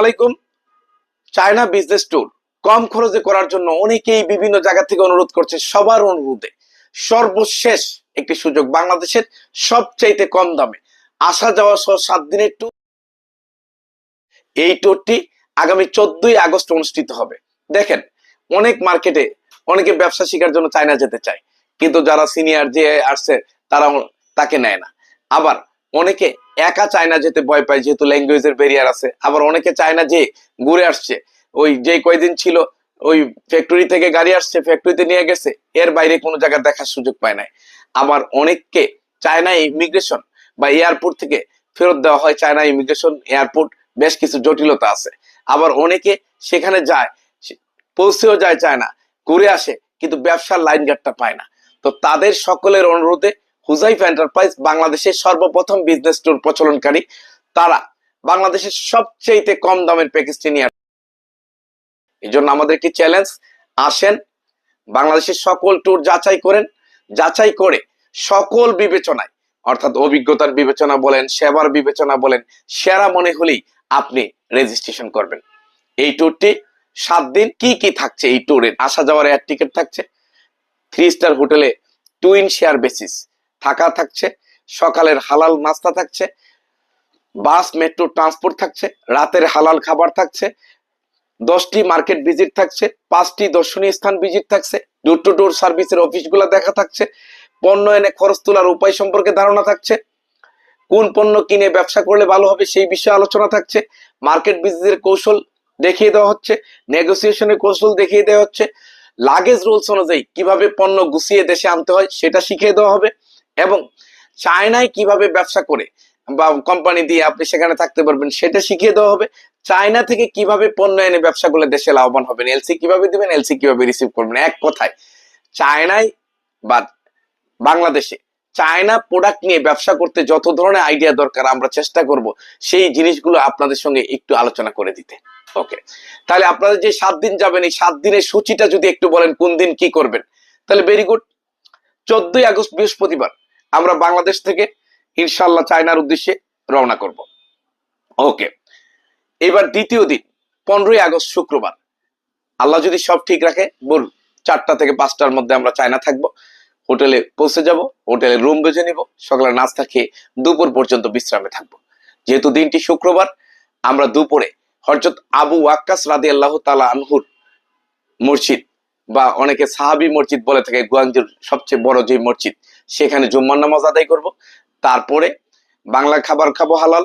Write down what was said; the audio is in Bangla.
আলাইকুম। চায়না বিজনেস ট্যুর কম খরচে করার জন্য অনেকেই বিভিন্ন জায়গা থেকে অনুরোধ করছে, সবার অনুরোধে। সর্বশেষ একটি সুযোগ বাংলাদেশের সবচাইতে কম দামে। আসা যাওয়া সহ সাত দিনের ট্যুর এই ট্যুরটি আগামী চোদ্দই আগস্ট অনুষ্ঠিত হবে। দেখেন, অনেক মার্কেটে অনেকে ব্যবসা শেখার জন্য চায়না যেতে চায়। কিন্তু যারা সিনিয়র যে আসছে, তারা তাকে নেয় না। আবার অনেকে একা চায়না যেতে ভয় পায়, যেহেতু ল্যাঙ্গুয়েজের ব্যারিয়ার আছে। আবার অনেকে চায়না যে ঘুরে আসছে। ওই যে কয়দিন ছিল, ওই ফ্যাক্টরি থেকে গাড়ি আসছে ফ্যাক্টরিতে নিয়ে গেছে, এর বাইরে কোনো জায়গা দেখার সুযোগ পায় নাই। আবার অনেককে চায়না ইমিগ্রেশন বা এয়ারপোর্ট থেকে ফেরত দেওয়া হয় চায়না ইমিগ্রেশন এয়ারপোর্ট বেশ কিছু জটিলতা আছে। আবার অনেকে সেখানে যায় পৌঁছেও যায় চায়না, ঘুরে আসে, কিন্তু ব্যবসার লাইন গার্ডটা পায় না। তো তাদের সকলের অনুরোধে হুজাইফ এন্টারপ্রাইজ বাংলাদেশের সর্বপ্রথম বিজনেস ট্যুর প্রচলনকারী। তারা বাংলাদেশের সবচেয়ে কম দামের প্যাকেজটি নিয়ে এই জন্য আমাদের একটি চ্যালেঞ্জ আসেন, বাংলাদেশের সকল ট্যুর যাচাই করেন। যাচাই করে সকল বিবেচনায়, অর্থাৎ অভিজ্ঞতার বিবেচনা বলেন, সেবার বিবেচনা বলেন, সেরা মনে হলেই আপনি রেজিস্ট্রেশন করবেন। এই ট্যুরটি সাত দিন কি কি থাকছে এই ট্যুরে আসা যাওয়ার এয়ার টিকিট থাকছে। থ্রি স্টার হোটেলে টুইন শেয়ার বেসিস থাকা থাকছে, সকালের হালাল নাস্তা থাকছে, বাস মেট্রো ট্রান্সপোর্ট থাকছে, রাতের হালাল খাবার থাকছে, দশটি মার্কেট ভিজিট থাকছে, পাঁচটি দর্শনীয় স্থান ভিজিট থাকছে ডোর টু ডোর সার্ভিসের অফিসগুলো দেখা থাকছে, পণ্য এনে খরচ তোলার উপায় সম্পর্কে ধারণা থাকছে, কোন পণ্য কিনে ব্যবসা করলে ভালো হবে সেই বিষয়ে আলোচনা থাকছে মার্কেট বিজনেসের কৌশল দেখিয়ে দেওয়া হচ্ছে নেগোসিয়েশনের কৌশল দেখিয়ে দেওয়া হচ্ছে লাগেজ রুলস অনুযায়ী কীভাবে পণ্য গুছিয়ে দেশে আনতে হয় সেটা শিখিয়ে দেওয়া হবে এবং চায়নায় কীভাবে ব্যবসা করে বা কোম্পানি দিয়ে আপনি সেখানে থাকতে পারবেন সেটা শিখিয়ে দেওয়া হবে। চায়না থেকে কীভাবে পণ্য এনে ব্যবসা করলে দেশে লাভবান হবেন এলসি কীভাবে দিবেন এলসি কীভাবে রিসিভ করবেন? এক কথায়, চায়নায় বা বাংলাদেশে চায়না প্রোডাক্ট নিয়ে ব্যবসা করতে যত ধরনের আইডিয়া দরকার আমরা চেষ্টা করব, সেই জিনিসগুলো আপনাদের সঙ্গে একটু আলোচনা করে দিতে। ওকে তাহলে আপনাদের যে সাত দিন যাবেন, এই সাত দিনের সূচিটা যদি একটু বলেন, কোন দিন কি করবেন? তাহলে ভেরি গুড চোদ্দই আগস্ট বৃহস্পতিবার। আমরা বাংলাদেশ থেকে ইনশাল্লাহ চায়নার উদ্দেশ্যে রওনা করব। ওকে, এবার দ্বিতীয় দিন, পনেরোই আগস্ট শুক্রবার। আল্লাহ যদি সব ঠিক রাখে বল চারটা থেকে পাঁচটার মধ্যে আমরা চায়না থাকব। হোটেলে পৌঁছে যাব হোটেলে রুম বেজে নিব সকালে নাস্তা খেয়ে দুপুর পর্যন্ত বিশ্রামে থাকব। যেহেতু দিনটি শুক্রবার, আমরা দুপুরে হরজত আবু ওয়াক্কাস রাদি আল্লাহ তালা আনহুর মসজিদ বা অনেকে সাহাবি মসজিদ বলে থাকে, গুয়াংজুর সবচেয়ে বড় যে মসজিদ সেখানে জুম্মার নামাজ আদায় করব। তারপরে বাংলা খাবার খাব হালাল